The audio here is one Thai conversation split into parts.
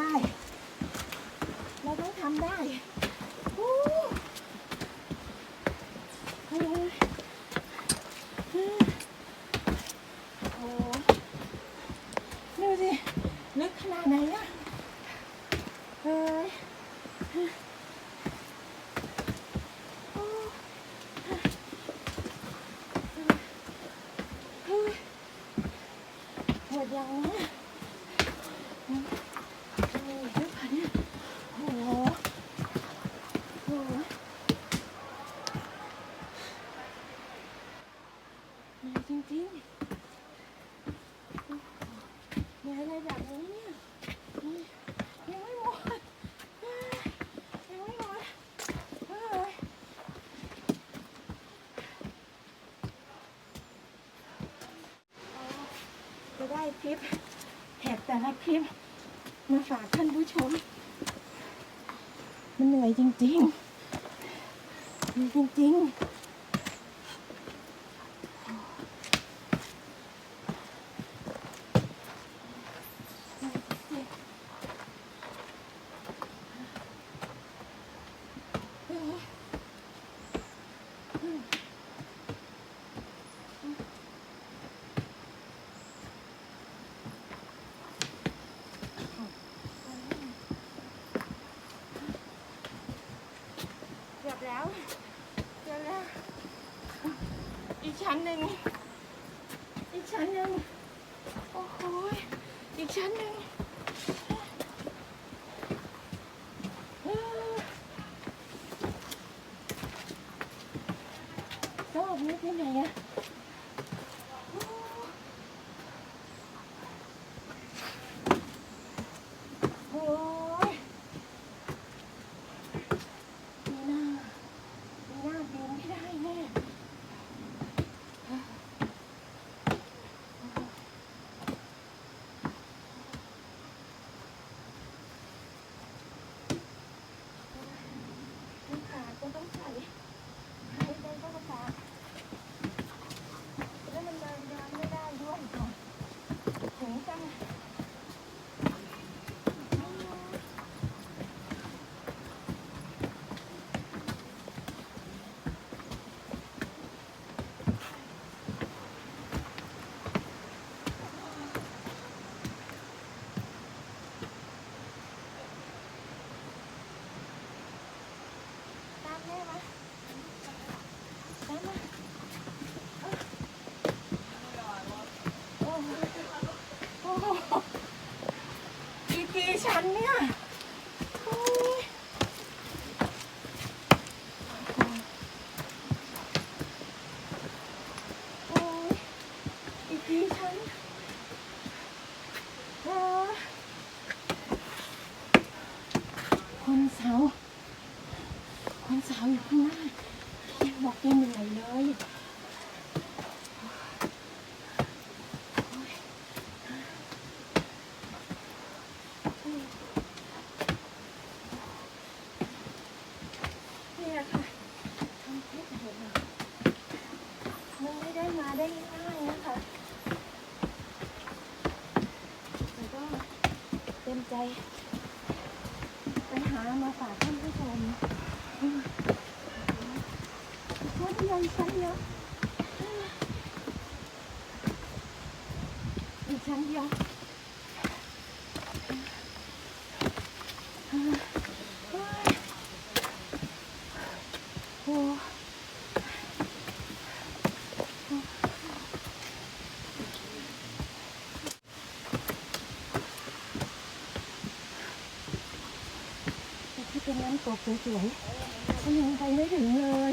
ได้ิปแท็กแต่ละคลิปมาฝากท่านผู้ชม มันเหนื่อยจริงๆเหงจริงๆ แล้วเจอแล้ว อีกชั้นหนึ่งอีกชั้นหนึ่งโอ้โหอีกชั้นหนึ่งโซ่ไม่ไปไหนอะ สาวอยู่ข้างหน้าแกบอกแกเหนื่อยเลยนี่นะคะทำเพชรเห็นมันไม่ได้มาได้ง่ายนะคะแต่ก็เต็มใจ ไปหามาฝากท่านผู้ชม น้ำตกสวยๆ ฉันยังไปไม่ถึงเลย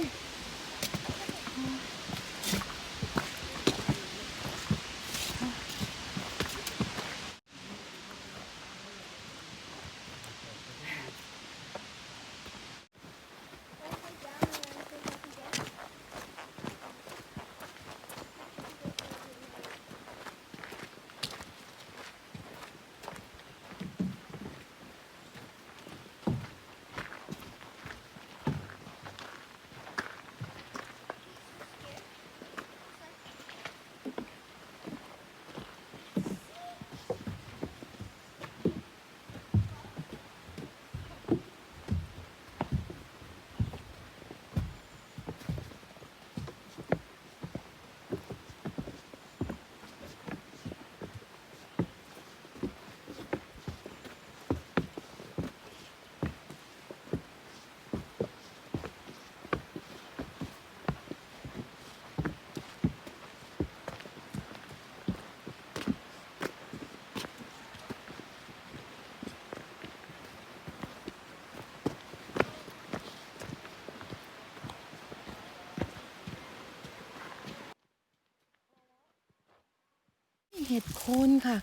เห็ดโคนค่ะ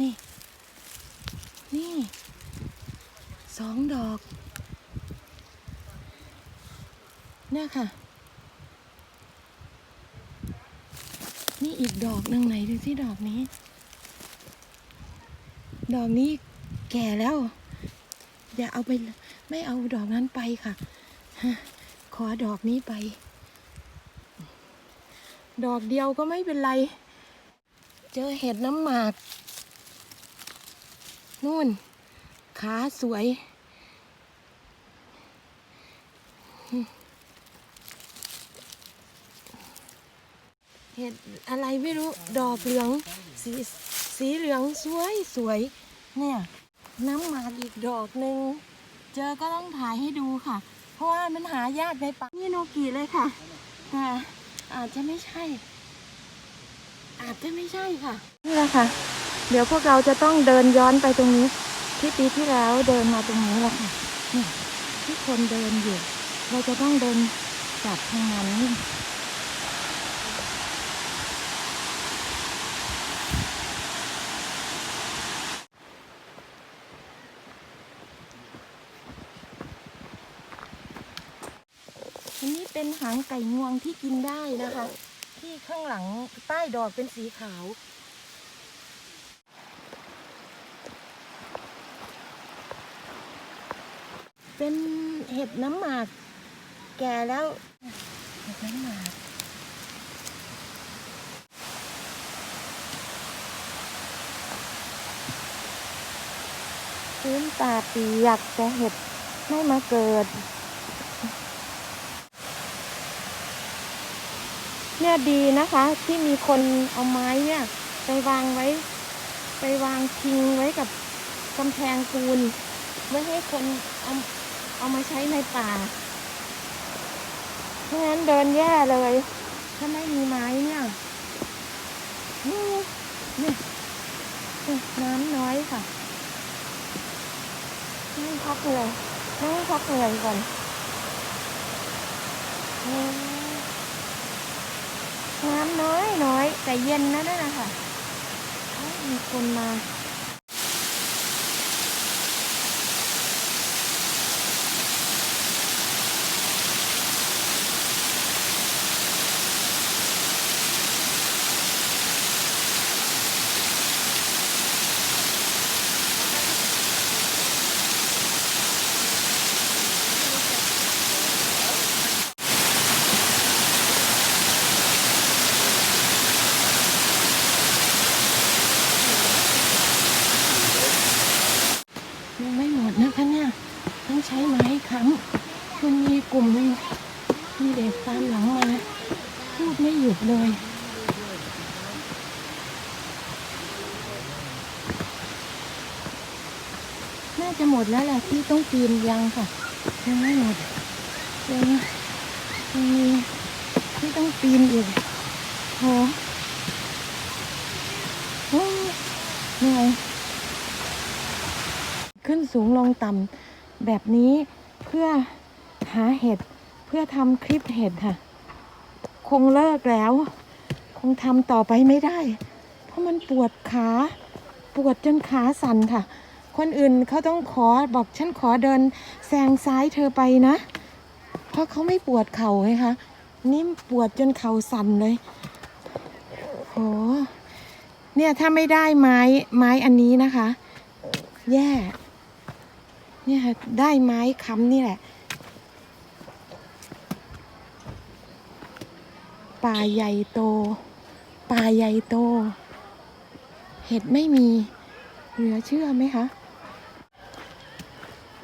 นี่ นี่สองดอก เนี่ยค่ะ นี่อีกดอกหนึ่งไหนดูสิดอกนี้ ดอกนี้แก่แล้ว อย่าเอาไปไม่เอาดอกนั้นไปค่ะฮะขอดอกนี้ไป ดอกเดียวก็ไม่เป็นไร เจอเห็ดน้ำหมาก นู่น ขาสวย เห็ดอะไรไม่รู้ ดอกเหลือง สีสีเหลืองสวยสวย เนี่ย น้ำหมากอีกดอกหนึ่ง เจอก็ต้องถ่ายให้ดูค่ะ เพราะว่ามันหายากในป่านี่โนกิเลยค่ะ แต่อาจจะไม่ใช่ อาจจะไม่ใช่ค่ะ นี่แหละค่ะ เดี๋ยวพวกเราจะต้องเดินย้อนไปตรงนี้ ที่ปีที่แล้วเดินมาตรงนี้แหละค่ะนี่ที่คนเดินอยู่ เราจะต้องเดินกลับทางนั้นอันนี้เป็นหางไก่งวงที่กินได้นะคะ ที่ข้างหลังใต้ดอกเป็นสีขาว เป็นเห็ดน้ำหมาก แก่แล้ว เห็ดน้ำหมากพื้นป่าเปียกแต่เห็ดไม่มาเกิด เนี่ยดีนะคะ ที่มีคนเอาไม้เนี่ย ไปวางไว้ ไปวางพิงไว้กับกำแพงปูนไม่ให้คนเอาเอามาใช้ในป่าไม่งั้นเดินแย่เลย ถ้าไม่มีไม้เนี่ยนี่นี่น้ำน้อยค่ะนั่งพักเลยนั่งพักเหนื่อยก่อน น้ำน้อยน้อยแต่เย็นนะนั่นนะคะมีคนมา มันมีกลุ่มนึงมีเด็กตามหลังมา พูดไม่หยุดเลยน่าจะหมดแล้วแหละที่ต้องปีนยังค่ะยังไม่หมดยังยังมีที่ต้องปีนอีกโหโอ้เหนื่อยขึ้นสูงลงต่ำแบบนี้ เพื่อหาเห็ดเพื่อทำคลิปเห็ดค่ะ คงเลิกแล้ว คงทำต่อไปไม่ได้ เพราะมันปวดขา ปวดจนขาสั่นค่ะ คนอื่นเขาต้องขอบอกฉันขอเดินแซงซ้ายเธอไปนะ เพราะเขาไม่ปวดเข่าไงคะนี่ปวดจนเข่าสั่นเลยโหเนี่ยถ้าไม่ได้ไม้ไม้อันนี้นะคะ แย่ เนี่ยได้ไม้ค้ำนี่แหละ ป่าใหญ่โต ป่าใหญ่โต เห็ดไม่มี เหลือเชื่อไหมคะ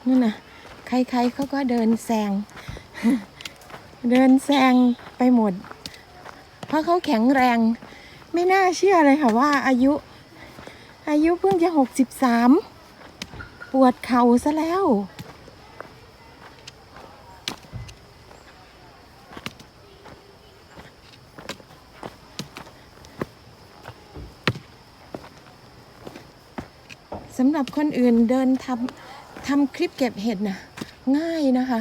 นั่นน่ะ ใครๆเขาก็เดินแซง เดินแซงไปหมด เพราะเขาแข็งแรง ไม่น่าเชื่อเลยค่ะว่าอายุ อายุเพิ่งจะหกสิบสาม ปวดเข่าซะแล้ว สำหรับคนอื่นเดินทำทำคลิปเก็บเห็ดนะง่ายนะคะ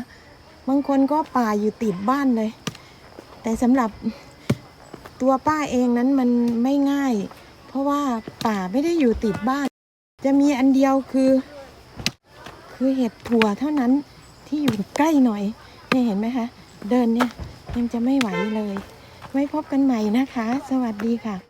บางคนก็ป่าอยู่ติดบ้านเลย แต่สำหรับตัวป้าเองนั้นมันไม่ง่าย เพราะว่าป่าไม่ได้อยู่ติดบ้าน จะมีอันเดียวคือ คือเห็ดถั่วเท่านั้นที่อยู่ใกล้หน่อยเนี่ยเห็นไหมคะ เดินเนี่ยยังจะไม่ไหวเลย ไว้พบกันใหม่นะคะ สวัสดีค่ะ